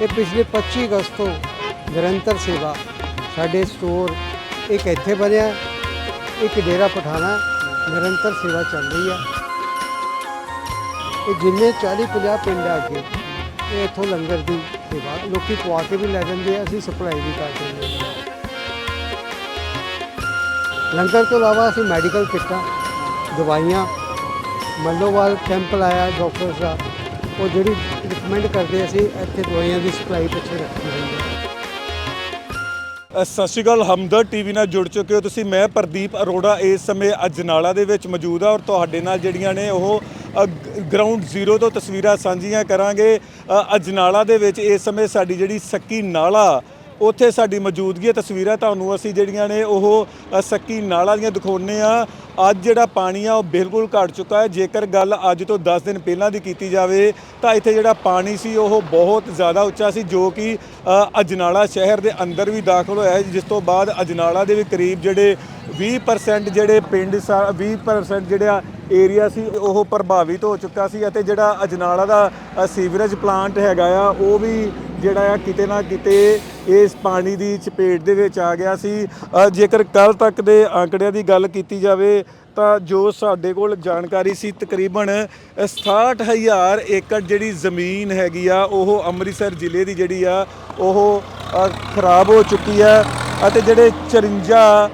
ਇਹ ਪਿਛਲੇ 25 ਅਗਸਤ ਤੋਂ ਨਿਰੰਤਰ ਸੇਵਾ ਸਾਡੇ ਸਟੋਰ ਇੱਕ ਇੱਥੇ ਬਣਿਆ, ਇੱਕ ਡੇਰਾ ਪਠਾਣਾ, ਨਿਰੰਤਰ ਸੇਵਾ ਚੱਲ ਰਹੀ ਹੈ ਇਹ ਜਿੰਨੇ 40 50 ਪਿੰਡ ਆ ਅੱਗੇ, ਇਹ ਇੱਥੋਂ ਲੰਗਰ ਦੀ ਸੇਵਾ, ਲੋਕੀ ਪਵਾ ਕੇ ਵੀ ਲੈ ਜਾਂਦੇ ਆ, ਅਸੀਂ ਸਪਲਾਈ ਵੀ ਕਰ ਦਿੰਦੇ ਹਾਂ ਲੰਗਰ ਤੋਂ ਇਲਾਵਾ ਅਸੀਂ ਮੈਡੀਕਲ ਕਿੱਟਾਂ, ਦਵਾਈਆਂ, ਮੱਲੋਵਾਲ ਕੈਂਪ ਲਾਇਆ ਡਾਕਟਰਸ ਦਾ। ਉਹ ਜਿਹੜੀ ਰਿਕਮੈਂਡ ਕਰਦੇ ਅਸੀਂ ਇੱਥੇ ਦਵਾਈਆਂ ਦੀ ਸਪਲਾਈ ਪਿੱਛੇ ਰੱਖੀ ਹੋਈ ਹੈ। ਸਤਿ ਸ਼੍ਰੀ ਅਕਾਲ ਹਮਦਰ ਟੀਵੀ ਨਾਲ ਜੁੜ ਚੁੱਕੇ ਹੋ ਤੁਸੀਂ। ਮੈਂ ਪ੍ਰਦੀਪ ਅਰੋੜਾ ਇਸ ਸਮੇਂ ਅਜਨਾਲਾ ਦੇ ਵਿੱਚ ਮੌਜੂਦ ਆ ਔਰ ਤੁਹਾਡੇ ਨਾਲ ਜਿਹੜੀਆਂ ਨੇ ਉਹ ਗਰਾਊਂਡ ਜ਼ੀਰੋ ਤੋਂ ਤਸਵੀਰਾਂ ਸਾਂਝੀਆਂ ਕਰਾਂਗੇ। ਅਜਨਾਲਾ ਦੇ ਵਿੱਚ ਇਸ ਸਮੇਂ ਸਾਡੀ ਜਿਹੜੀ ਸੱਕੀ ਨਾਲਾ ਉੱਥੇ ਸਾਡੀ ਮੌਜੂਦਗੀ ਤਸਵੀਰਾਂ ਤੁਹਾਨੂੰ ਅਸੀਂ ਜਿਹੜੀਆਂ ਨੇ ਉਹ ਅ, ਸੱਕੀ ਨਾਲਾ ਦੀਆਂ ਦਿਖਾਉਂਦੇ ਆ ਅੱਜ ਜਿਹੜਾ ਪਾਣੀ ਆ ਉਹ ਬਿਲਕੁਲ ਘਟ ਚੁੱਕਾ ਹੈ। ਜੇਕਰ ਗੱਲ ਅੱਜ ਤੋਂ 10 ਦਿਨ ਪਹਿਲਾਂ ਦੀ ਕੀਤੀ ਜਾਵੇ, ਤਾਂ ਇੱਥੇ ਜਿਹੜਾ ਪਾਣੀ ਸੀ, ਉਹ ਬਹੁਤ ਜ਼ਿਆਦਾ ਉੱਚਾ ਸੀ, ਜੋ ਕਿ ਅਜਨਾਲਾ ਸ਼ਹਿਰ ਦੇ ਅੰਦਰ ਵੀ ਦਾਖਲ ਹੋਇਆ ਹੈ, ਜਿਸ ਤੋਂ ਬਾਅਦ ਅਜਨਾਲਾ ਦੇ ਵੀ ਕਰੀਬ ਜਿਹੜੇ 20% ਜਿਹੜੇ ਪਿੰਡ ਸਾ 20% ਜਿਹੜਾ ਏਰੀਆ ਸੀ, ਉਹ ਪ੍ਰਭਾਵਿਤ ਹੋ ਚੁੱਕਾ ਸੀ ਅਤੇ ਜਿਹੜਾ ਅਜਨਾਲਾ ਦਾ ਸੀਵਰੇਜ ਪਲਾਂਟ ਹੈਗਾ ਆ, ਉਹ ਵੀ ਜਿਹੜਾ ਆ ਕਿਤੇ ਨਾ ਕਿਤੇ ਇਸ ਪਾਣੀ ਦੀ ਚਪੇਟ ਦੇ ਵਿੱਚ ਆ ਗਿਆ ਸੀ। ਜੇਕਰ ਕੱਲ ਤੱਕ ਦੇ ਆંકੜਿਆਂ ਦੀ ਗੱਲ ਕੀਤੀ ਜਾਵੇ, ਤਾਂ ਜੋ ਸਾਡੇ ਕੋਲ ਜਾਣਕਾਰੀ ਸੀ, ਤਕਰੀਬਨ 67000 ਏਕੜ ਜਿਹੜੀ ਜ਼ਮੀਨ ਹੈਗੀ ਆ, ਉਹ ਅੰਮ੍ਰਿਤਸਰ ਜ਼ਿਲ੍ਹੇ ਦੀ ਜਿਹੜੀ ਆ, ਉਹ ਖਰਾਬ ਹੋ ਚੁੱਕੀ ਆ ਅਤੇ ਜਿਹੜੇ 54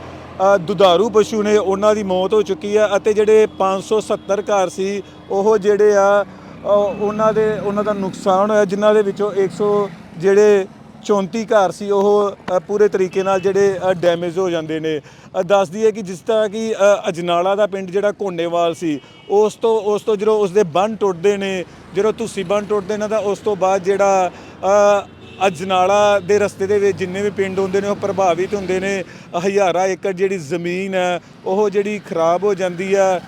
ਦੁਧਾਰੂ ਪਸ਼ੂ ਨੇ, ਉਹਨਾਂ ਦੀ ਮੌਤ ਹੋ ਚੁੱਕੀ ਆ ਅਤੇ ਜਿਹੜੇ 570 ਘਰ ਸੀ, ਉਹ ਜਿਹੜੇ ਆ ਉਹਨਾਂ ਦੇ ਉਹਨਾਂ ਦਾ ਨੁਕਸਾਨ ਹੋਇਆ ਜਿਨ੍ਹਾਂ ਦੇ ਵਿੱਚੋਂ 100 ਜਿਹੜੇ 34 ਘਰ ਸੀ ਉਹ ਪੂਰੇ ਤਰੀਕੇ ਨਾਲ ਜਿਹੜੇ ਡੈਮੇਜ ਹੋ ਜਾਂਦੇ ਨੇ। ਅ, ਦੱਸਦੀ ਹੈ ਕਿ ਜਿਸ ਤਰ੍ਹਾਂ ਕਿ ਅਜਨਾਲਾ ਦਾ ਪਿੰਡ ਜਿਹੜਾ ਕੋਨੇਵਾਲ ਸੀ ਉਸ ਤੋਂ ਉਸ ਤੋਂ ਜਦੋਂ ਉਸ ਦੇ ਬੰਨ ਟੁੱਟਦੇ ਨੇ ਜਦੋਂ ਤੁਸੀਂ ਬੰਨ ਟੁੱਟਦੇ ਨੇ ਤਾਂ ਉਸ ਤੋਂ ਬਾਅਦ ਜਿਹੜਾ ਅਜਨਾਲਾ ਦੇ ਰਸਤੇ ਦੇ ਵਿੱਚ ਜਿੰਨੇ ਵੀ ਪਿੰਡ ਹੁੰਦੇ ਨੇ ਉਹ ਪ੍ਰਭਾਵਿਤ ਹੁੰਦੇ ਨੇ। ਹਜ਼ਾਰਾਂ ਏਕੜ ਜਿਹੜੀ ਜ਼ਮੀਨ ਹੈ ਉਹ ਜਿਹੜੀ ਖਰਾਬ ਹੋ ਜਾਂਦੀ ਹੈ।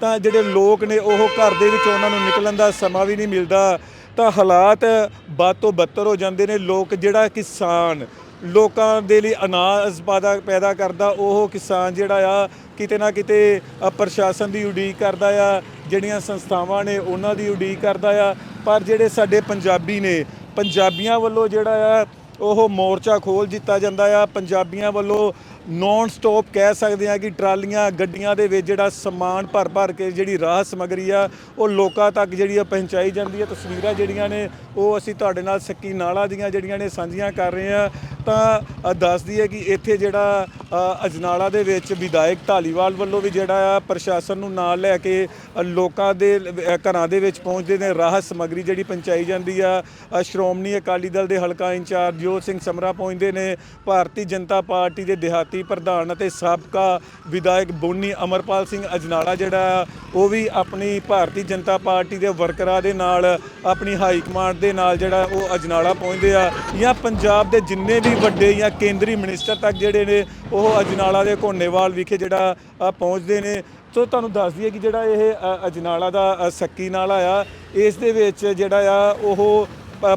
ਤਾਂ ਜਿਹੜੇ ਲੋਕ ਨੇ ਉਹ ਘਰ ਦੇ ਵਿੱਚ ਉਹਨਾਂ ਨੂੰ ਨਿਕਲਣ ਦਾ ਸਮਾਂ ਵੀ ਨਹੀਂ ਮਿਲਦਾ। ਤਾਂ ਹਾਲਾਤ ਬਦ ਤੋਂ ਬੱਤਰ ਹੋ ਜਾਂਦੇ ਨੇ। ਲੋਕ ਜਿਹੜਾ ਕਿਸਾਨ ਲੋਕਾਂ ਦੇ ਲਈ ਅਨਾਜ ਪੈਦਾ ਪੈਦਾ ਕਰਦਾ, ਉਹ ਕਿਸਾਨ ਜਿਹੜਾ ਆ ਕਿਤੇ ਨਾ ਕਿਤੇ ਪ੍ਰਸ਼ਾਸਨ ਦੀ ਉਡੀਕ ਕਰਦਾ ਆ। ਜਿਹੜੀਆਂ ਸੰਸਥਾਵਾਂ ਨੇ ਉਹਨਾਂ ਦੀ ਉਡੀਕ ਕਰਦਾ ਆ। ਪਰ ਜਿਹੜੇ ਸਾਡੇ ਪੰਜਾਬੀ ਨੇ, ਪੰਜਾਬੀਆਂ ਵੱਲੋਂ ਜਿਹੜਾ ਆ, ਉਹ ਮੋਰਚਾ ਖੋਲ ਦਿੱਤਾ ਜਾਂਦਾ ਆ। ਪੰਜਾਬੀਆਂ ਵੱਲੋਂ ਨੌਨ ਸਟਾਪ ਕਹਿ ਸਕਦੇ ਆ ਕਿ ਟਰਾਲੀਆਂ, ਗੱਡੀਆਂ ਦੇ ਵਿੱਚ ਜਿਹੜਾ ਸਮਾਨ ਭਰ ਭਰ ਕੇ ਜਿਹੜੀ ਰਾਹਤ ਸਮਗਰੀ ਆ, ਉਹ ਲੋਕਾਂ ਤੱਕ ਜਿਹੜੀ ਆ ਪਹੁੰਚਾਈ ਜਾਂਦੀ ਹੈ ਤਸਵੀਰਾਂ ਜਿਹੜੀਆਂ ਨੇ, ਉਹ ਅਸੀਂ ਤੁਹਾਡੇ ਨਾਲ ਸੱਕੀ ਨਾਲਾ ਦੀਆਂ ਜਿਹੜੀਆਂ ਨੇ ਸਾਂਝੀਆਂ ਕਰ ਰਹੇ ਆ ਤਾਂ ਦੱਸਦੀ ਹੈ ਕਿ ਇੱਥੇ ਜਿਹੜਾ ਅਜਨਾਲਾ ਦੇ ਵਿੱਚ ਵਿਧਾਇਕ ਢਾਲੀਵਾਲ ਵੱਲੋਂ ਵੀ ਜਿਹੜਾ ਆ ਪ੍ਰਸ਼ਾਸਨ ਨੂੰ ਨਾਲ ਲੈ ਕੇ ਲੋਕਾਂ ਦੇ ਘਰਾਂ ਦੇ ਵਿੱਚ ਪਹੁੰਚਦੇ ਨੇ। ਰਾਹਤ ਸਮਗਰੀ ਜਿਹੜੀ ਪਹੁੰਚਾਈ ਜਾਂਦੀ ਆ ਸ਼੍ਰੋਮਣੀ ਅਕਾਲੀ ਦਲ ਦੇ ਹਲਕਾ ਇੰਚਾਰਜ ਜੋਤ ਸਿੰਘ ਸਮਰਾ ਪਹੁੰਚਦੇ ਨੇ। ਭਾਰਤੀ ਜਨਤਾ ਪਾਰਟੀ ਦੇ ਦਿਹਾਤੀ ਪ੍ਰਧਾਨ ਅਤੇ ਸਾਬਕਾ ਵਿਧਾਇਕ ਬੋਨੀ ਅਮਰਪਾਲ ਸਿੰਘ ਅਜਨਾਲਾ ਜਿਹੜਾ ਆ, ਉਹ ਵੀ ਆਪਣੀ ਭਾਰਤੀ ਜਨਤਾ ਪਾਰਟੀ ਦੇ ਵਰਕਰਾਂ ਦੇ ਨਾਲ ਆਪਣੀ ਹਾਈ ਕਮਾਂਡ ਦੇ ਨਾਲ ਜਿਹੜਾ ਉਹ ਅਜਨਾਲਾ ਪਹੁੰਚਦੇ ਆ ਜਾਂ ਪੰਜਾਬ ਦੇ ਜਿੰਨੇ ਵੀ ਵੱਡੇ ਜਾਂ ਕੇਂਦਰੀ ਮਿਨਿਸਟਰ ਤੱਕ ਜਿਹੜੇ ਨੇ ਉਹ ਅਜਨਾਲਾ ਦੇ ਘੋਨੇਵਾਲ ਵਿਖੇ ਜਿਹੜਾ ਪਹੁੰਚਦੇ ਨੇ। ਸੋ ਤੁਹਾਨੂੰ ਦੱਸ ਦਈਏ ਕਿ ਜਿਹੜਾ ਇਹ ਅਜਨਾਲਾ ਦਾ ਅ, ਸੱਕੀ ਨਾਲਾ ਆ ਇਸ ਦੇ ਵਿੱਚ ਜਿਹੜਾ ਆ ਉਹ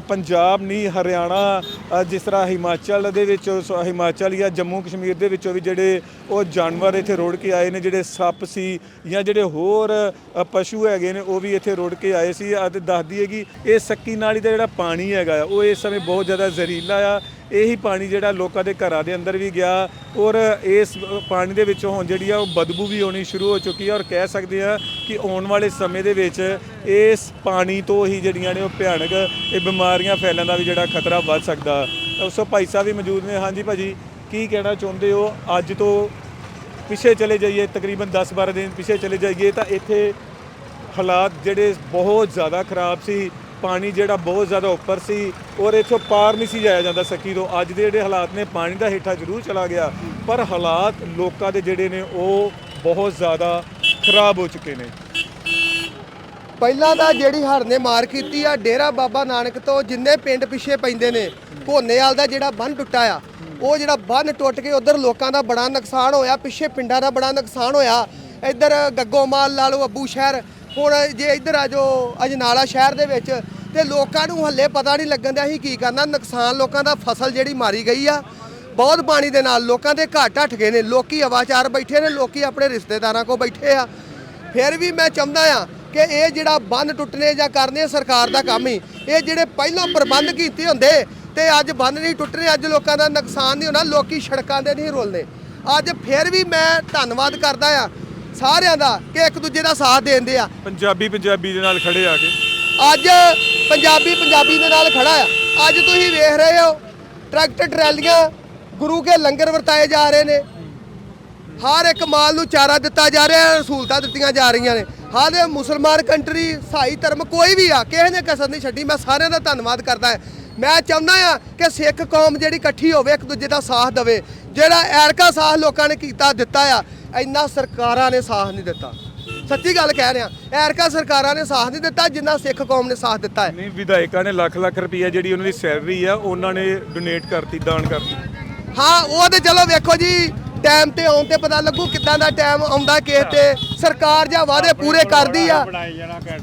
ਪੰਜਾਬ ਨਹੀਂ ਹਰਿਆਣਾ ਜਿਸ ਤਰ੍ਹਾਂ ਹਿਮਾਚਲ ਦੇ ਵਿੱਚ ਸ- ਹਿਮਾਚਲ ਜਾਂ ਜੰਮੂ ਕਸ਼ਮੀਰ ਦੇ ਵਿੱਚੋਂ ਵੀ ਜਿਹੜੇ ਉਹ ਜਾਨਵਰ ਇੱਥੇ ਰੋੜ ਕੇ ਆਏ ਨੇ ਜਿਹੜੇ ਸੱਪ ਸੀ ਜਾਂ ਜਿਹੜੇ ਹੋਰ ਪਸ਼ੂ ਹੈਗੇ ਨੇ ਉਹ ਵੀ ਇੱਥੇ ਰੋੜ ਕੇ ਆਏ ਸੀ। ਅਤੇ ਦੱਸਦੀ ਹੈ ਕਿ ਇਹ ਸੱਕੀ ਨਾਲੀ ਦਾ ਜਿਹੜਾ ਪਾਣੀ ਹੈਗਾ ਆ, ਉਹ ਇਸ ਸਮੇਂ ਬਹੁਤ ਜ਼ਿਆਦਾ ਜ਼ਹਿਰੀਲਾ ਆ। ਇਹੀ ਪਾਣੀ ਜਿਹੜਾ ਲੋਕਾਂ ਦੇ ਘਰਾਂ ਦੇ ਅੰਦਰ ਵੀ ਗਿਆ ਔਰ ਇਸ ਪਾਣੀ ਦੇ ਵਿੱਚੋਂ ਹੁਣ ਜਿਹੜੀ ਆ ਉਹ ਬਦਬੂ ਵੀ ਆਉਣੀ ਸ਼ੁਰੂ ਹੋ ਚੁੱਕੀ ਹੈ ਔਰ ਕਹਿ ਸਕਦੇ ਆ ਕਿ ਆਉਣ ਵਾਲੇ ਸਮੇਂ ਦੇ ਵਿੱਚ ਇਸ ਪਾਣੀ ਤੋਂ ਹੀ ਜਿਹੜੀਆਂ ਨੇ ਉਹ ਭਿਆਨਕ ਇਹ ਬਿਮਾਰੀਆਂ ਫੈਲਣ ਦਾ ਵੀ ਜਿਹੜਾ ਖਤਰਾ ਵੱਧ ਸਕਦਾ। ਸੋ ਭਾਈ ਸਾਹਿਬ ਵੀ ਮੌਜੂਦ ਨੇ। ਹਾਂਜੀ ਭਾਜੀ, ਕੀ ਕਹਿਣਾ ਚਾਹੁੰਦੇ ਹੋ? ਅੱਜ ਤੋਂ ਪਿੱਛੇ ਚਲੇ ਜਾਈਏ, ਤਕਰੀਬਨ 10-12 ਦਿਨ ਪਿੱਛੇ ਚਲੇ ਜਾਈਏ ਤਾਂ ਇੱਥੇ ਹਾਲਾਤ ਜਿਹੜੇ ਬਹੁਤ ਜ਼ਿਆਦਾ ਖਰਾਬ ਸੀ। ਪਾਣੀ ਜਿਹੜਾ ਬਹੁਤ ਜ਼ਿਆਦਾ ਉੱਪਰ ਸੀ, ਔਰ ਇੱਥੋਂ ਪਾਰ ਨਹੀਂ ਸੀ ਜਾਇਆ ਜਾਂਦਾ ਸੱਕੀ ਤੋਂ। ਅੱਜ ਦੇ ਜਿਹੜੇ ਹਾਲਾਤ ਨੇ, ਪਾਣੀ ਦਾ ਹੇਠਾਂ ਜ਼ਰੂਰ ਚਲਾ ਗਿਆ। ਪਰ ਹਾਲਾਤ ਲੋਕਾਂ ਦੇ ਜਿਹੜੇ ਨੇ, ਉਹ ਬਹੁਤ ਜ਼ਿਆਦਾ ਖਰਾਬ ਹੋ ਚੁੱਕੇ ਨੇ। ਪਹਿਲਾਂ ਤਾਂ ਜਿਹੜੀ ਹੜ੍ਹ ਨੇ ਮਾਰ ਕੀਤੀ ਆ, ਡੇਰਾ ਬਾਬਾ ਨਾਨਕ ਤੋਂ ਜਿੰਨੇ ਪਿੰਡ ਪਿੱਛੇ ਪੈਂਦੇ ਨੇ, ਘੋਨੇਵਾਲ ਦਾ ਜਿਹੜਾ ਬੰਨ ਟੁੱਟਾ ਆ, ਉਹ ਜਿਹੜਾ ਬੰਨ ਟੁੱਟ ਕੇ ਉਧਰ ਲੋਕਾਂ ਦਾ ਬੜਾ ਨੁਕਸਾਨ ਹੋਇਆ, ਪਿੱਛੇ ਪਿੰਡਾਂ ਦਾ ਬੜਾ ਨੁਕਸਾਨ ਹੋਇਆ। ਇੱਧਰ ਗੱਗੋਮਾਲ ਲਾ ਲਓ ਅੱਬੂ ਸ਼ਹਿਰ ਹੁਣ ਜੇ ਇੱਧਰ ਆ ਜੋ ਅਜਨਾਲਾ ਸ਼ਹਿਰ ਦੇ ਵਿੱਚ, ਤੇ ਲੋਕਾਂ ਨੂੰ ਹੱਲੇ ਪਤਾ ਨਹੀਂ ਲੱਗਣ ਦਿਆ ਅਸੀਂ ਕੀ ਕਰਨਾ। ਨੁਕਸਾਨ ਲੋਕਾਂ ਦਾ ਫਸਲ ਜਿਹੜੀ ਮਾਰੀ ਗਈ ਆ, ਬਹੁਤ ਪਾਣੀ ਦੇ ਨਾਲ ਲੋਕਾਂ ਦੇ ਘਰ ਢੱਠ ਗਏ ਨੇ, ਲੋਕੀ ਆਵਾਚਾਰ ਬੈਠੇ ਨੇ, ਲੋਕੀ ਆਪਣੇ ਰਿਸ਼ਤੇਦਾਰਾਂ ਕੋਲ ਬੈਠੇ ਆ। ਫਿਰ ਵੀ ਮੈਂ ਚਾਹੁੰਦਾ ਆ ਕਿ ਇਹ ਜਿਹੜਾ ਬੰਨ ਟੁੱਟਨੇ ਜਾਂ ਕਰਨੇ ਸਰਕਾਰ ਦਾ ਕੰਮ ਹੀ, ਇਹ ਜਿਹੜੇ ਪਹਿਲਾਂ ਪ੍ਰਬੰਧ ਕੀਤੇ ਹੁੰਦੇ ਤੇ ਅੱਜ ਬੰਨ ਨਹੀਂ ਟੁੱਟਣੇ, ਅੱਜ ਲੋਕਾਂ ਦਾ ਨੁਕਸਾਨ ਨਹੀਂ ਹੋਣਾ, ਲੋਕੀ ਸੜਕਾਂ ਦੇ ਨਹੀਂ ਰੋਲਦੇ। ਅੱਜ ਫਿਰ ਵੀ ਮੈਂ ਧੰਨਵਾਦ ਕਰਦਾ ਆ ਸਾਰਿਆਂ ਦਾ ਕਿ ਇੱਕ ਦੂਜੇ ਦਾ ਸਾਥ ਦੇਂਦੇ ਆ। ਪੰਜਾਬੀ ਪੰਜਾਬੀ ਦੇ ਨਾਲ ਖੜੇ ਆ ਕੇ। ਅੱਜ ਪੰਜਾਬੀ ਪੰਜਾਬੀ ਦੇ ਨਾਲ ਖੜਾ ਆ। ਅੱਜ ਤੁਸੀਂ ਵੇਖ ਰਹੇ ਹੋ ਟਰੈਕਟਰ ਟਰਾਲੀਆਂ ਗੁਰੂ ਕੇ ਲੰਗਰ ਵਰਤਾਏ ਜਾ ਰਹੇ ਨੇ। ਹਰ ਇੱਕ ਮਾਲ ਨੂੰ ਚਾਰਾ ਦਿੱਤਾ ਜਾ ਰਿਹਾ ਹੈ ਸਹੂਲਤਾਂ ਦਿੱਤੀਆਂ ਜਾ ਰਹੀਆਂ ਨੇ। ਹਾਲੇ ਮੁਸਲਮਾਨ ਕੰਟਰੀ ਸਾਈ ਧਰਮ ਕੋਈ ਵੀ ਆ ਕਿਸੇ ਨੇ ਕਸਰ ਨਹੀਂ ਛੱਡੀ। ਮੈਂ ਸਾਰਿਆਂ ਦਾ ਧੰਨਵਾਦ ਕਰਦਾ ਹਾਂ। ਮੈਂ ਚਾਹੁੰਦਾ ਆ ਕਿ ਸਿੱਖ ਕੌਮ ਜਿਹੜੀ ਇਕੱਠੀ ਹੋਵੇ ਇੱਕ ਦੂਜੇ ਦਾ ਸਾਥ ਦੇਵੇ। ਜਿਹੜਾ ਐਰਕਾ ਸਾਥ ਲੋਕਾਂ ਨੇ ਕੀਤਾ ਦਿੱਤਾ ਆ ਇੰਨਾ ਸਰਕਾਰਾਂ ਨੇ ਸਾਥ ਨਹੀਂ ਦਿੱਤਾ। ਸੱਚੀ ਗੱਲ ਕਹਿ ਰਿਹਾ ਐਰਕਾ ਸਰਕਾਰਾਂ ਨੇ ਸਾਥ ਨਹੀਂ ਦਿੱਤਾ ਜਿੰਨਾ ਸਿੱਖ ਕੌਮ ਨੇ ਸਾਥ ਦਿੱਤਾ ਹੈ। ਨਹੀਂ ਵਿਧਾਇਕਾਂ ਨੇ ਲੱਖ ਲੱਖ ਰੁਪਈਆ ਜਿਹੜੀ ਉਹਨਾਂ ਦੀ ਸੈਲਰੀ ਆ ਉਹਨਾਂ ਨੇ ਡੋਨੇਟ ਕਰਤੀ ਦਾਨ ਕਰਤੀ। ਹਾਂ ਉਹ ਤੇ ਚਲੋ ਵੇਖੋ ਜੀ ਟਾਈਮ ਤੇ ਆਉਣ ਤੇ ਪਤਾ ਲੱਗੂ ਕਿੱਦਾਂ ਦਾ ਟਾਈਮ ਆਉਂਦਾ ਕਿਸੇ ਤੇ ਸਰਕਾਰ ਜਾਂ ਵਾਅਦੇ ਪੂਰੇ ਕਰਦੀ ਆ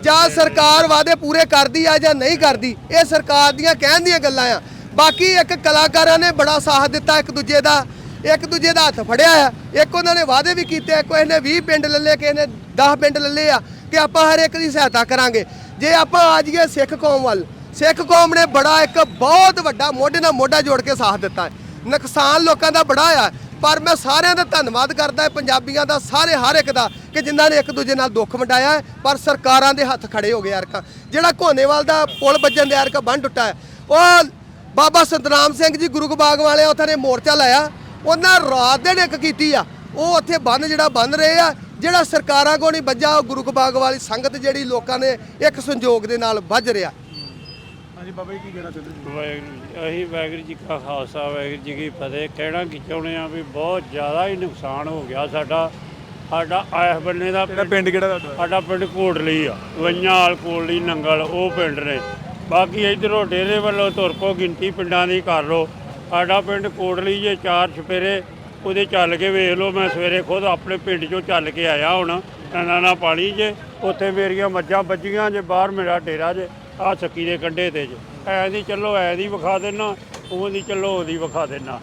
ਜਾਂ ਸਰਕਾਰ ਵਾਅਦੇ ਪੂਰੇ ਕਰਦੀ ਆ ਜਾਂ ਨਹੀਂ ਕਰਦੀ ਇਹ ਸਰਕਾਰ ਦੀਆਂ ਕਹਿਣ ਦੀਆਂ ਗੱਲਾਂ ਆ। ਬਾਕੀ ਇੱਕ ਕਲਾਕਾਰਾਂ ਨੇ ਬੜਾ ਸਾਥ ਦਿੱਤਾ ਇੱਕ ਦੂਜੇ ਦਾ ਇੱਕ ਦੂਜੇ ਦਾ ਹੱਥ ਫੜਿਆ ਆ। ਇੱਕ ਉਹਨਾਂ ਨੇ ਵਾਅਦੇ ਵੀ ਕੀਤੇ ਆ, ਕਿਸੇ ਨੇ 20 ਪਿੰਡ ਲੱਲੇ ਕਿਸੇ ਨੇ 10 ਪਿੰਡ ਲੱਲੇ ਆ ਕਿ ਆਪਾਂ ਹਰ ਇੱਕ ਦੀ ਸਹਾਇਤਾ ਕਰਾਂਗੇ। ਜੇ ਆਪਾਂ ਆ ਜਾਈਏ ਸਿੱਖ ਕੌਮ ਵੱਲ ਸਿੱਖ ਕੌਮ ਨੇ ਬੜਾ ਇੱਕ ਬਹੁਤ ਵੱਡਾ ਮੋਢੇ ਨਾਲ ਮੋਢਾ ਜੋੜ ਕੇ ਸਾਥ ਦਿੱਤਾ ਨੁਕਸਾਨ ਲੋਕਾਂ ਦਾ ਬੜਾ ਆ ਪਰ ਮੈਂ ਸਾਰਿਆਂ ਦਾ ਧੰਨਵਾਦ ਕਰਦਾ ਪੰਜਾਬੀਆਂ ਦਾ ਸਾਰੇ ਹਰ ਇੱਕ ਦਾ ਕਿ ਜਿਨ੍ਹਾਂ ਨੇ ਇੱਕ ਦੂਜੇ ਨਾਲ ਦੁੱਖ ਵੰਡਾਇਆ ਪਰ ਸਰਕਾਰਾਂ ਦੇ ਹੱਥ ਖੜੇ ਹੋ ਗਏ ਯਾਰਕਾ ਜਿਹੜਾ ਘੋਨੇਵਾਲ ਦਾ ਪੁਲ ਵੱਜਣ ਦੇ ਯਾਰਕਾ ਬੰਨ ਟੁੱਟਾ ਹੈ ਉਹ ਬਾਬਾ ਸਤਨਾਮ ਸਿੰਘ ਜੀ ਗੁਰੂ ਬਾਗ ਵਾਲਿਆਂ ਉੱਥੇ ਨੇ ਮੋਰਚਾ ਲਾਇਆ ਉਹਨਾਂ ਰਾਤ ਦਿਨ ਇੱਕ ਕੀਤੀ ਆ। ਉਹ ਉੱਥੇ ਬੰਨ ਜਿਹੜਾ ਬੰਨ ਰਹੇ ਆ ਜਿਹੜਾ ਸਰਕਾਰਾਂ ਕੋਲ ਨਹੀਂ ਵੱਜਾ ਉਹ ਗੁਰੂ ਬਾਗ ਵਾਲੀ ਸੰਗਤ ਜਿਹੜੀ ਲੋਕਾਂ ਨੇ ਇੱਕ ਸੰਯੋਗ ਦੇ ਨਾਲ ਵੱਜ ਰਿਹਾ। ਹਾਂਜੀ ਬਾਬਾ ਜੀ ਕੀ ਕਹਿਣਾ ਚਾਹੁੰਦੇ ਵਾਹਿਗੁਰੂ ਜੀ ਅਸੀਂ ਵਾਹਿਗੁਰੂ ਜੀ ਕਾ ਖਾਲਸਾ ਵਾਹਿਗੁਰੂ ਜੀ ਕੀ ਫਤਿਹ। ਕਹਿਣਾ ਕੀ ਚਾਹੁੰਦੇ ਆ ਵੀ ਬਹੁਤ ਜ਼ਿਆਦਾ ਹੀ ਨੁਕਸਾਨ ਹੋ ਗਿਆ ਸਾਡਾ। ਸਾਡਾ ਆਇਸ ਬੰਨੇ ਦਾ ਕਿਹੜਾ ਪਿੰਡ ਕਿਹੜਾ ਤੁਹਾਡਾ? ਸਾਡਾ ਪਿੰਡ ਕੋਟਲੀ ਆ ਵਈਆਂਵਾਲ ਕੋਟਲੀ ਨੰਗਲ ਉਹ ਪਿੰਡ ਨੇ। ਬਾਕੀ ਇਧਰੋਂ ਡੇਰੇ ਵੱਲੋਂ ਤੁਰ ਕੋ ਗਿਣਤੀ ਪਿੰਡਾਂ ਦੀ ਕਰ ਲੋ ਸਾਡਾ ਪਿੰਡ ਕੋਟਲੀ ਜੇ ਚਾਰ ਛਪੇਰੇ ਉਹਦੇ ਚੱਲ ਕੇ ਵੇਖ ਲਓ, ਮੈਂ ਸਵੇਰੇ ਖੁਦ ਆਪਣੇ ਪਿੰਡ ਚੋਂ ਚੱਲ ਕੇ ਆਇਆ ਹੁਣ ਨਾ ਨਾ ਪਾਣੀ ਜੇ, ਉੱਥੇ ਮੇਰੀਆਂ ਮੱਝਾਂ ਵੱਜੀਆਂ ਜੇ, ਬਾਹਰ ਮੇਰਾ ਡੇਰਾ ਜੇ ਆ ਸੱਕੀ ਦੇ ਕੰਢੇ ਤੇ ਜੇ। ਐ ਦੀ ਚੱਲੋ, ਐ ਦੀ ਵਿਖਾ ਦੇਣਾ ਉਹ ਦੀ ਚੱਲੋ ਉਹਦੀ ਵਿਖਾ ਦੇਣਾ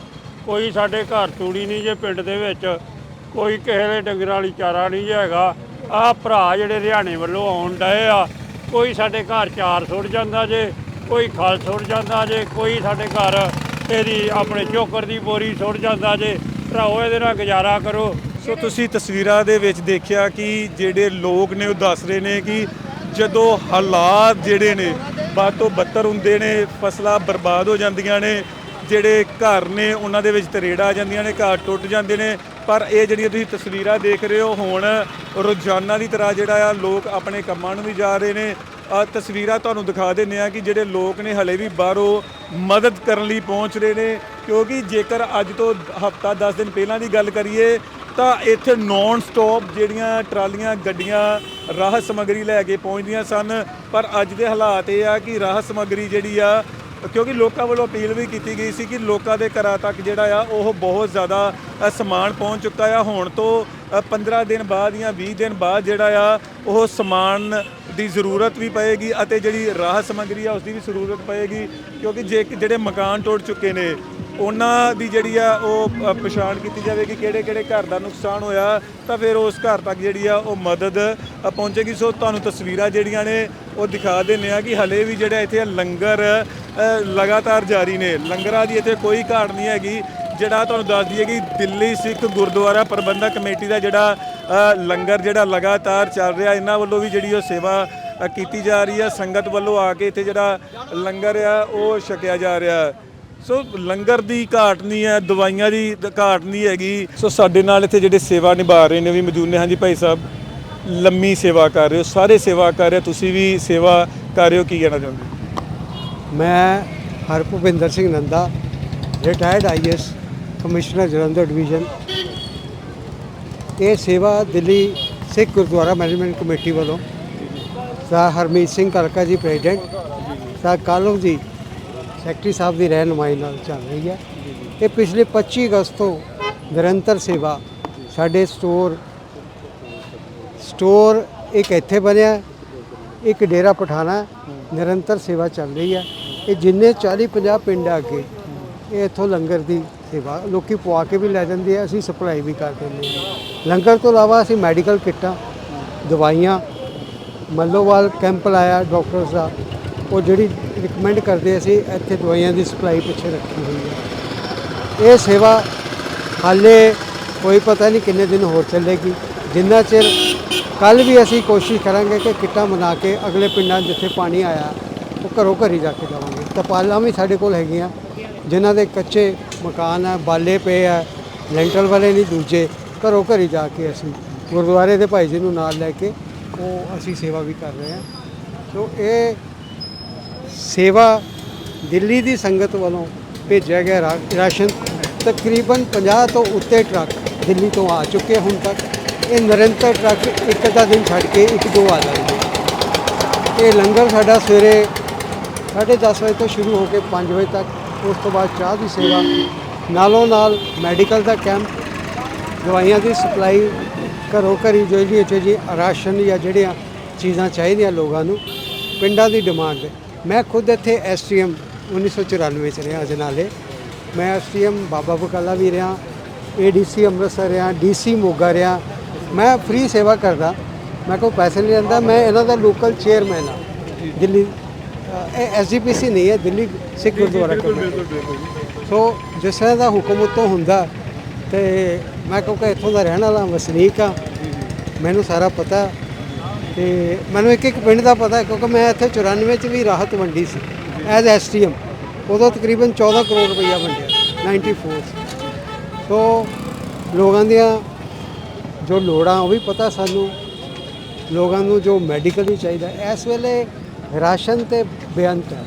ਕੋਈ ਸਾਡੇ ਘਰ ਚੂੜੀ ਨਹੀਂ ਜੇ ਪਿੰਡ ਦੇ ਵਿੱਚ, ਕੋਈ ਕਿਸੇ ਦੇ ਡੰਗਰਾਂ ਵਾਲੀ ਚਾਰਾ ਨਹੀਂ ਜੇ ਹੈਗਾ। ਆ ਭਰਾ ਜਿਹੜੇ ਹਰਿਆਣੇ ਵੱਲੋਂ ਆਉਣ ਡਏ ਆ, ਕੋਈ ਸਾਡੇ ਘਰ ਚਾਰ ਸੁੱਟ ਜਾਂਦਾ ਜੇ, ਕੋਈ ਖਲ ਸੁੱਟ ਜਾਂਦਾ ਜੇ, ਕੋਈ ਸਾਡੇ ਘਰ ਇਹਦੀ ਆਪਣੇ ਚੋਕਰ ਦੀ ਬੋਰੀ ਸੁੱਟ ਜਾਂਦਾ ਜੇ, ਭਰਾਓ ਇਹਦੇ ਨਾਲ ਗੁਜ਼ਾਰਾ ਕਰੋ। ਸੋ ਤੁਸੀਂ ਤਸਵੀਰਾਂ ਦੇ ਵਿੱਚ ਦੇਖਿਆ ਕਿ ਜਿਹੜੇ ਲੋਕ ਨੇ ਉਹ ਦੱਸ ਰਹੇ ਨੇ ਕਿ ਜਦੋਂ ਹਾਲਾਤ ਜਿਹੜੇ ਨੇ ਬਾਤ ਤੋਂ ਬੱਤਰ ਹੁੰਦੇ ਨੇ, ਫਸਲਾਂ ਬਰਬਾਦ ਹੋ ਜਾਂਦੀਆਂ ਨੇ, ਜਿਹੜੇ ਘਰ ਨੇ ਉਹਨਾਂ ਦੇ ਵਿੱਚ ਤਰੇੜਾ ਆ ਜਾਂਦੀਆਂ ਨੇ ਘਰ ਟੁੱਟ ਜਾਂਦੇ ਨੇ, ਪਰ ਇਹ ਜਿਹੜੀਆਂ ਤੁਸੀਂ ਤਸਵੀਰਾਂ ਦੇਖ ਰਹੇ ਹੋ, ਹੁਣ ਰੋਜ਼ਾਨਾ ਦੀ ਤਰ੍ਹਾਂ ਜਿਹੜਾ ਆ, ਲੋਕ ਆਪਣੇ ਕੰਮਾਂ ਨੂੰ ਵੀ ਜਾ ਰਹੇ ਨੇ ਤਸਵੀਰਾਂ ਤੁਹਾਨੂੰ ਦਿਖਾ ਦਿੰਨੇ ਆ ਕਿ ਜਿਹੜੇ ਲੋਕ ਨੇ ਹਲੇ ਵੀ ਬਾਹਰੋਂ ਮਦਦ ਕਰਨ ਲਈ ਪਹੁੰਚ ਰਹੇ ਨੇ ਕਿਉਂਕਿ ਜੇਕਰ ਅੱਜ ਤੋਂ ਹਫਤਾ 10 ਦਿਨ ਪਹਿਲਾਂ ਦੀ ਗੱਲ ਕਰੀਏ ਤਾਂ ਇੱਥੇ ਨੌਨ ਸਟਾਪ ਜਿਹੜੀਆਂ ਟਰਾਲੀਆਂ ਗੱਡੀਆਂ ਰਾਹਤ ਸਮੱਗਰੀ ਲੈ ਕੇ ਪਹੁੰਚਦੀਆਂ ਸਨ। ਪਰ ਅੱਜ ਦੇ ਹਾਲਾਤ ਇਹ ਆ ਕਿ ਰਾਹਤ ਸਮੱਗਰੀ ਜਿਹੜੀ ਆ ਕਿਉਂਕਿ ਲੋਕਾਂ ਵੱਲੋਂ ਅਪੀਲ ਵੀ ਕੀਤੀ ਗਈ ਸੀ ਕਿ ਲੋਕਾਂ ਦੇ ਘਰਾਂ ਤੱਕ ਜਿਹੜਾ ਆ ਉਹ ਬਹੁਤ ਜ਼ਿਆਦਾ ਸਮਾਨ ਪਹੁੰਚ ਚੁੱਕਾ ਆ। ਹੁਣ ਤੋਂ ਅ, 15 ਦਿਨ ਬਾਅਦ ਜਾਂ 20 ਦਿਨ ਬਾਅਦ ਜਿਹੜਾ ਆ ਉਹ ਸਮਾਨ ਦੀ ਜ਼ਰੂਰਤ ਵੀ ਪਏਗੀ ਅਤੇ ਜਿਹੜੀ ਰਾਹਤ ਸਮੱਗਰੀ ਆ ਉਸ ਦੀ ਵੀ ਜ਼ਰੂਰਤ ਪਏਗੀ, ਕਿਉਂਕਿ ਜੇ ਜਿਹੜੇ ਮਕਾਨ ਟੁੱਟ ਚੁੱਕੇ ਨੇ, ਉਹਨਾਂ ਦੀ ਜਿਹੜੀ ਆ, ਉਹ ਪਛਾਣ ਕੀਤੀ ਜਾਵੇਗੀ ਕਿਹੜੇ ਕਿਹੜੇ ਘਰ ਦਾ ਨੁਕਸਾਨ ਹੋਇਆ, ਤਾਂ ਫਿਰ ਉਸ ਘਰ ਤੱਕ ਜਿਹੜੀ ਆ, ਉਹ ਮਦਦ ਪਹੁੰਚੇਗੀ। ਸੋ ਤੁਹਾਨੂੰ ਤਸਵੀਰਾਂ ਜਿਹੜੀਆਂ ਨੇ, ਉਹ ਦਿਖਾ ਦਿੰਨੇ ਆ ਕਿ ਹਲੇ ਵੀ ਜਿਹੜਾ ਇੱਥੇ ਲੰਗਰ ਲਗਾਤਾਰ ਜਾਰੀ ਨੇ। ਲੰਗਰਾਂ ਦੀ ਇੱਥੇ ਕੋਈ ਘਾਟ ਨਹੀਂ ਹੈਗੀ। ਜਿਹੜਾ ਤੁਹਾਨੂੰ ਦੱਸ ਦਈਏ ਕਿ ਦਿੱਲੀ ਸਿੱਖ ਗੁਰਦੁਆਰਾ ਪ੍ਰਬੰਧਕ ਕਮੇਟੀ ਦਾ ਜਿਹੜਾ ਲੰਗਰ ਜਿਹੜਾ ਲਗਾਤਾਰ ਚੱਲ ਰਿਹਾ, ਇਹਨਾਂ ਵੱਲੋਂ ਵੀ ਜਿਹੜੀ ਉਹ ਸੇਵਾ ਕੀਤੀ ਜਾ ਰਹੀ ਹੈ ਸੰਗਤ ਵੱਲੋਂ ਆ ਕੇ ਇੱਥੇ ਜਿਹੜਾ ਲੰਗਰ ਆ, ਉਹ ਛਕਿਆ ਜਾ ਰਿਹਾ। ਸੋ ਲੰਗਰ ਦੀ ਘਾਟ ਨਹੀਂ ਹੈ, ਦਵਾਈਆਂ ਦੀ ਘਾਟ ਨਹੀਂ ਹੈਗੀ। ਸੋ ਸਾਡੇ ਨਾਲ ਇੱਥੇ ਜਿਹੜੇ ਸੇਵਾ ਨਿਭਾ ਰਹੇ ਨੇ ਵੀ ਮੌਜੂਦ ਨੇ। ਹਾਂਜੀ ਭਾਈ ਸਾਹਿਬ, ਲੰਮੀ ਸੇਵਾ ਕਰ ਰਹੇ ਹੋ, ਸਾਰੇ ਸੇਵਾ ਕਰ ਰਹੇ ਤੁਸੀਂ ਵੀ ਸੇਵਾ ਕਰ ਰਹੇ ਹੋ, ਕੀ ਕਹਿਣਾ ਚਾਹੁੰਦੇ ਮੈਂ Harbhupinder Singh Nanda retired IAS commissioner Jalandhar division ਇਹ ਸੇਵਾ ਦਿੱਲੀ ਸਿੱਖ ਗੁਰਦੁਆਰਾ ਮੈਨੇਜਮੈਂਟ ਕਮੇਟੀ ਵੱਲੋਂ ਸਰ ਹਰਮੀਤ ਸਿੰਘ ਕਲਕਾ ji president sir Kalu ji secretary ਸਾਹਿਬ ਦੀ ਰਹਿਨੁਮਾਈ ਨਾਲ ਚੱਲ ਰਹੀ ਹੈ। ਇਹ ਪਿਛਲੇ 25 ਅਗਸਤ ਤੋਂ ਨਿਰੰਤਰ ਸੇਵਾ ਸਾਡੇ ਸਟੋਰ ਸਟੋਰ ਇੱਕ ਇੱਥੇ ਬਣਿਆ, ਇੱਕ ਡੇਰਾ ਪਠਾਣਾ, ਨਿਰੰਤਰ ਸੇਵਾ ਚੱਲ ਰਹੀ ਹੈ। ਇਹ ਜਿੰਨੇ 40 50 ਪਿੰਡ ਆ ਅੱਗੇ ਇਹ ਇੱਥੋਂ ਲੰਗਰ ਦੀ ਸੇਵਾ ਲੋਕੀ ਪਵਾ ਕੇ ਵੀ ਲੈ ਜਾਂਦੇ ਆ, ਅਸੀਂ ਸਪਲਾਈ ਵੀ ਕਰ ਦਿੰਦੇ ਹਾਂ ਲੰਗਰ ਤੋਂ ਇਲਾਵਾ ਅਸੀਂ ਮੈਡੀਕਲ ਕਿੱਟਾਂ, ਦਵਾਈਆਂ, ਮੱਲੋਵਾਲ ਕੈਂਪ ਲਾਇਆ ਡਾਕਟਰਸ ਦਾ। ਉਹ ਜਿਹੜੀ ਰਿਕਮੈਂਡ ਕਰਦੇ ਅਸੀਂ, ਇੱਥੇ ਦਵਾਈਆਂ ਦੀ ਸਪਲਾਈ ਪਿੱਛੇ ਰੱਖੀ ਹੋਈ ਹੈ ਇਹ ਸੇਵਾ ਹਾਲੇ ਕੋਈ ਪਤਾ ਨਹੀਂ ਕਿੰਨੇ ਦਿਨ ਹੋਰ ਚੱਲੇਗੀ। ਜਿੰਨਾ ਚਿਰ ਕੱਲ ਵੀ ਅਸੀਂ ਕੋਸ਼ਿਸ਼ ਕਰਾਂਗੇ ਕਿ ਕਿੱਟਾਂ ਬਣਾ ਕੇ ਅਗਲੇ ਪਿੰਡਾਂ ਜਿੱਥੇ ਪਾਣੀ ਆਇਆ, ਉਹ ਘਰੋਂ ਘਰੀ ਜਾ ਕੇ ਦੇਵਾਂਗੇ। ਤਪਾਲਾਂ ਵੀ ਸਾਡੇ ਕੋਲ ਹੈਗੀਆਂ, ਜਿਨ੍ਹਾਂ ਦੇ ਕੱਚੇ ਮਕਾਨ ਹੈ, ਬਾਲੇ ਪਏ ਹੈ, ਲੈਂਟਰ ਵਾਲੇ ਨਹੀਂ ਦੂਜੇ, ਘਰੋਂ ਘਰੀ ਜਾ ਕੇ ਅਸੀਂ ਗੁਰਦੁਆਰੇ ਦੇ ਭਾਈ ਜੀ ਨੂੰ ਨਾਲ ਲੈ ਕੇ ਉਹ ਅਸੀਂ ਸੇਵਾ ਵੀ ਕਰ ਰਹੇ ਹਾਂ। ਸੋ ਇਹ ਸੇਵਾ ਦਿੱਲੀ ਦੀ ਸੰਗਤ ਵੱਲੋਂ ਭੇਜਿਆ ਗਿਆ ਰਾਸ਼ਨ ਤਕਰੀਬਨ 50 ਤੋਂ ਉੱਤੇ ਟਰੱਕ ਦਿੱਲੀ ਤੋਂ ਆ ਚੁੱਕੇ ਹੁਣ ਤੱਕ। ਇਹ ਨਿਰੰਤਰ ਟਰੱਕ ਇੱਕ ਅੱਧਾ ਦਿਨ ਛੱਡ ਕੇ ਇੱਕ ਦੋ ਆ ਜਾਂਦੇ ਇਹ ਲੰਗਰ ਸਾਡਾ ਸਵੇਰੇ 10:30 ਵਜੇ ਤੋਂ ਸ਼ੁਰੂ ਹੋ ਕੇ 5 ਵਜੇ ਤੱਕ ਉਸ ਤੋਂ ਬਾਅਦ ਚਾਹ ਦੀ ਸੇਵਾ। ਨਾਲੋਂ ਨਾਲ ਮੈਡੀਕਲ ਦਾ ਕੈਂਪ, ਦਵਾਈਆਂ ਦੀ ਸਪਲਾਈ ਘਰੋਂ ਘਰੀ ਜਿਹੜੀ ਜੀ ਰਾਸ਼ਨ ਜਾਂ ਜਿਹੜੀਆਂ ਚੀਜ਼ਾਂ ਚਾਹੀਦੀਆਂ ਲੋਕਾਂ ਨੂੰ, ਪਿੰਡਾਂ ਦੀ ਡਿਮਾਂਡ। ਹੈ ਮੈਂ ਖੁਦ ਇੱਥੇ ਐਸਟੀਐਮ 1994 ਚ ਰਿਹਾ ਅਜਨਾਲੇ ਮੈਂ ਐਸਟੀਐਮ ਬਾਬਾ ਬਕਾਲਾ ਵੀ ਰਿਹਾ ਏਡੀਸੀ ਅੰਮ੍ਰਿਤਸਰ ਰਿਹਾ ਡੀਸੀ ਮੋਗਾ ਰਿਹਾ। ਮੈਂ ਫ੍ਰੀ ਸੇਵਾ ਕਰਦਾ। ਮੈਂ ਕੋਈ ਪੈਸੇ ਨਹੀਂ ਲੈਂਦਾ, ਮੈਂ ਇਹਨਾਂ ਦਾ ਲੋਕਲ ਚੇਅਰਮੈਨ ਆ ਦਿੱਲੀ ਐਸਜੀਪੀਸੀ ਨਹੀਂ ਹੈ ਦਿੱਲੀ ਸਿੱਖ ਗੁਰਦੁਆਰਾ ਕਮੇਟੀ। ਸੋ ਜਿਸ ਤਰ੍ਹਾਂ ਦਾ ਹੁਕਮ ਉੱਤੋਂ ਹੁੰਦਾ ਤੇ ਮੈਂ ਕਿਉਂਕਿ ਇੱਥੋਂ ਦਾ ਰਹਿਣ ਵਾਲਾ ਵਸਨੀਕ ਆ ਮੈਨੂੰ ਸਾਰਾ ਪਤਾ। ਤੇ ਮੈਨੂੰ ਇੱਕ ਇੱਕ ਪਿੰਡ ਦਾ ਪਤਾ ਹੈ ਕਿਉਂਕਿ ਮੈਂ ਇੱਥੇ 94 ਚ ਵੀ ਰਾਹਤ ਵੰਡੀ ਸੀ ਐਜ਼ ਐਸਟੀਐਮ ਉਦੋਂ ਤਕਰੀਬਨ 14 ਕਰੋੜ ਰੁਪਈਆ ਵੰਡਿਆ 94 ਚ। ਸੋ ਲੋਕਾਂ ਦੀਆਂ ਜੋ ਲੋੜਾਂ ਉਹ ਵੀ ਪਤਾ ਸਾਨੂੰ। ਲੋਕਾਂ ਨੂੰ ਜੋ ਮੈਡੀਕਲੀ ਚਾਹੀਦਾ। ਇਸ ਵੇਲੇ ਰਾਸ਼ਨ ਤੇ ਬੇਅੰਤ ਹੈ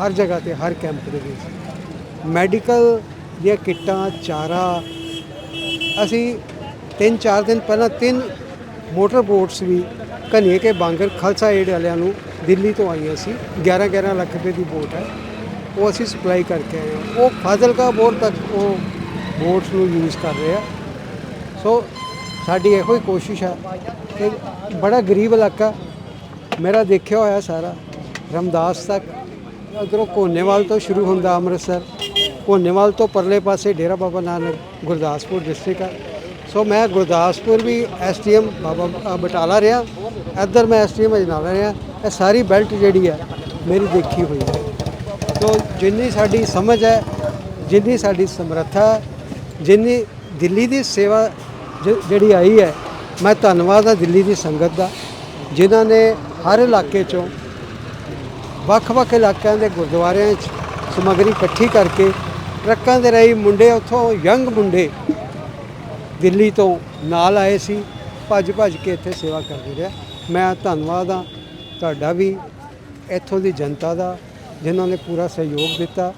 ਹਰ ਜਗ੍ਹਾ ਤੇ, ਹਰ ਕੈਂਪ ਦੇ ਵਿੱਚ। ਮੈਡੀਕਲ ਦੀਆਂ ਕਿੱਟਾਂ, ਚਾਰਾ, ਅਸੀਂ ਤਿੰਨ ਚਾਰ ਦਿਨ ਪਹਿਲਾਂ ਤਿੰਨ ਮੋਟਰ ਬੋਟਸ ਵੀ ਘਨੀਏ ਕੇ ਬਾਂਗਰ ਖਾਲਸਾ ਏਡ ਵਾਲਿਆਂ ਨੂੰ ਦਿੱਲੀ ਤੋਂ ਆਈਆਂ ਸੀ। 11 11 ਲੱਖ ਰੁਪਏ ਦੀ ਬੋਟ ਹੈ। ਉਹ ਅਸੀਂ ਸਪਲਾਈ ਕਰਕੇ ਆਏ ਹਾਂ। ਉਹ ਫਾਜ਼ਿਲਕਾ ਬੋਰ ਤੱਕ ਉਹ ਬੋਟਸ ਨੂੰ ਯੂਜ਼ ਕਰ ਰਹੇ ਆ। ਸੋ ਸਾਡੀ ਇਹੋ ਹੀ ਕੋਸ਼ਿਸ਼ ਆ ਕਿ ਬੜਾ ਗਰੀਬ ਇਲਾਕਾ ਮੇਰਾ ਦੇਖਿਆ ਹੋਇਆ ਸਾਰਾ ਰਮਦਾਸ ਤੱਕ। ਉਧਰੋਂ ਕੋਨੇਵਾਲ ਤੋਂ ਸ਼ੁਰੂ ਹੁੰਦਾ ਅੰਮ੍ਰਿਤਸਰ। ਕੋਨੇਵਾਲ ਤੋਂ ਪਰਲੇ ਪਾਸੇ ਡੇਰਾ ਬਾਬਾ ਨਾਨਕ ਗੁਰਦਾਸਪੁਰ ਡਿਸਟ੍ਰਿਕਟ ਹੈ ਸੋ ਮੈਂ ਗੁਰਦਾਸਪੁਰ ਵੀ ਐਸਟੀਐਮ ਬਾਬਾ ਬਟਾਲਾ ਰਿਹਾ। ਇੱਧਰ ਮੈਂ ਐਸਟੀਐਮ ਅਜਨਾਲਾ ਰਿਹਾ। ਇਹ ਸਾਰੀ ਬੈਲਟ ਜਿਹੜੀ ਹੈ ਮੇਰੀ ਦੇਖੀ ਹੋਈ ਹੈ ਸੋ ਜਿੰਨੀ ਸਾਡੀ ਸਮਝ ਹੈ ਜਿੰਨੀ ਸਾਡੀ ਸਮਰੱਥਾ ਹੈ, ਜਿੰਨੀ ਦਿੱਲੀ ਦੀ ਸੇਵਾ ਜ- ਜਿਹੜੀ ਆਈ ਹੈ ਮੈਂ ਧੰਨਵਾਦ ਆ ਦਿੱਲੀ ਦੀ ਸੰਗਤ ਦਾ ਜਿਨ੍ਹਾਂ ਨੇ ਹਰ ਇਲਾਕੇ ਚੋਂ ਵੱਖ-ਵੱਖ ਇਲਾਕਿਆਂ ਦੇ ਗੁਰਦੁਆਰਿਆਂ 'ਚ ਸਮੱਗਰੀ ਇਕੱਠੀ ਕਰਕੇ ਟਰੱਕਾਂ ਦੇ ਰਾਹੀਂ ਮੁੰਡੇ ਉੱਥੋਂ ਯੰਗ ਮੁੰਡੇ ਦਿੱਲੀ ਤੋਂ ਨਾਲ ਆਏ ਸੀ ਭੱਜ ਭੱਜ ਕੇ ਇੱਥੇ ਸੇਵਾ ਕਰਦੇ ਰਿਹਾ। ਮੈਂ ਧੰਨਵਾਦ ਆ ਤੁਹਾਡਾ ਵੀ, ਇੱਥੋਂ ਦੀ ਜਨਤਾ ਦਾ, ਜਿਨ੍ਹਾਂ ਨੇ ਪੂਰਾ ਸਹਿਯੋਗ ਦਿੱਤਾ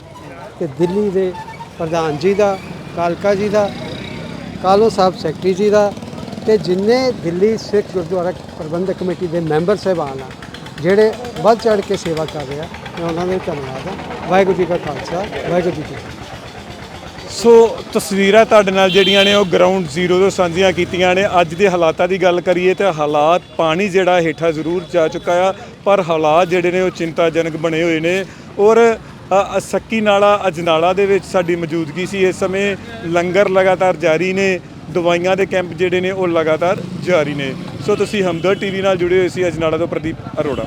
ਤੇ ਦਿੱਲੀ ਦੇ ਪ੍ਰਧਾਨ ਜੀ ਦਾ, ਕਾਲਕਾ ਜੀ ਦਾ, ਕਾਲੋ ਸਾਹਿਬ ਸੈਕਟਰੀ ਜੀ ਦਾ ਤੇ ਜਿੰਨੇ ਦਿੱਲੀ ਸਿੱਖ ਗੁਰਦੁਆਰਾ ਪ੍ਰਬੰਧਕ ਕਮੇਟੀ ਦੇ ਮੈਂਬਰ ਸਾਹਿਬਾਨ ਆ ਜਿਹੜੇ ਵੱਧ ਚੜ ਕੇ ਸੇਵਾ ਕਰ ਰਹੇ ਆ ਮੈਂ ਉਹਨਾਂ ਦਾ ਵੀ ਧੰਨਵਾਦ ਆ। ਵਾਹਿਗੁਰੂ ਜੀ ਕਾ ਖਾਲਸਾ ਵਾਹਿਗੁਰੂ ਜੀ ਕੀ ਫਤਿਹ। ਸੋ ਤਸਵੀਰਾਂ ਤੁਹਾਡੇ ਨਾਲ ਜਿਹੜੀਆਂ ਨੇ ਉਹ ਗਰਾਊਂਡ ਜ਼ੀਰੋ ਤੋਂ ਸਾਂਝੀਆਂ ਕੀਤੀਆਂ ਨੇ। ਅੱਜ ਦੇ ਹਾਲਾਤਾਂ ਦੀ ਗੱਲ ਕਰੀਏ ਤੇ ਹਾਲਾਤ ਪਾਣੀ ਜਿਹੜਾ ਹੇਠਾਂ ਜ਼ਰੂਰ ਜਾ ਚੁੱਕਾ ਆ ਪਰ ਹਾਲਾਤ ਜਿਹੜੇ ਨੇ ਉਹ ਚਿੰਤਾਜਨਕ ਬਣੇ ਹੋਏ ਨੇ। ਔਰ ਅ, ਅ, ਸੱਕੀ ਨਾਲਾ ਅਜਨਾਲਾ ਦੇ ਵਿੱਚ ਸਾਡੀ ਮੌਜੂਦਗੀ ਸੀ। ਇਸ ਸਮੇਂ ਲੰਗਰ ਲਗਾਤਾਰ ਜਾਰੀ ਨੇ। ਦਵਾਈਆਂ ਦੇ ਕੈਂਪ ਜਿਹੜੇ ਨੇ ਉਹ ਲਗਾਤਾਰ ਜਾਰੀ ਨੇ। ਸੋ ਤੁਸੀਂ ਹਮਦਰ ਟੀਵੀ ਨਾਲ ਜੁੜੇ ਹੋਏ ਸੀ ਅਜਨਾਲਾ ਤੋਂ ਪ੍ਰਦੀਪ ਅਰੋੜਾ।